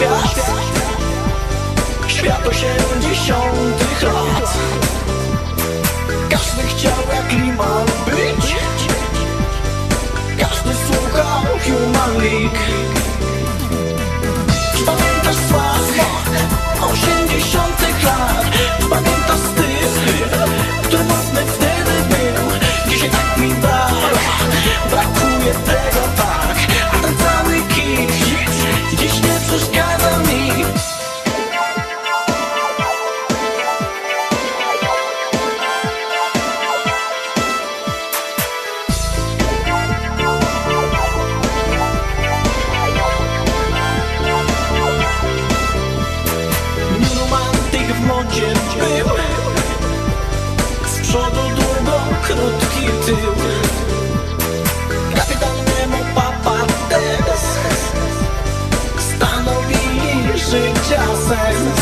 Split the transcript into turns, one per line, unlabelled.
lat osiemdziesiątych lat. Każdy chciał jak Liman być. Każdy słuchał Human League. Pamiętasz smak osiemdziesiątych lat? Pamiętasz styl, który modny wtedy był? Dzisiaj tak mi brak, brakuje Był Z przodu długo, krótki tył. Kapitan Nemo, papa Tess Stanowili życia sens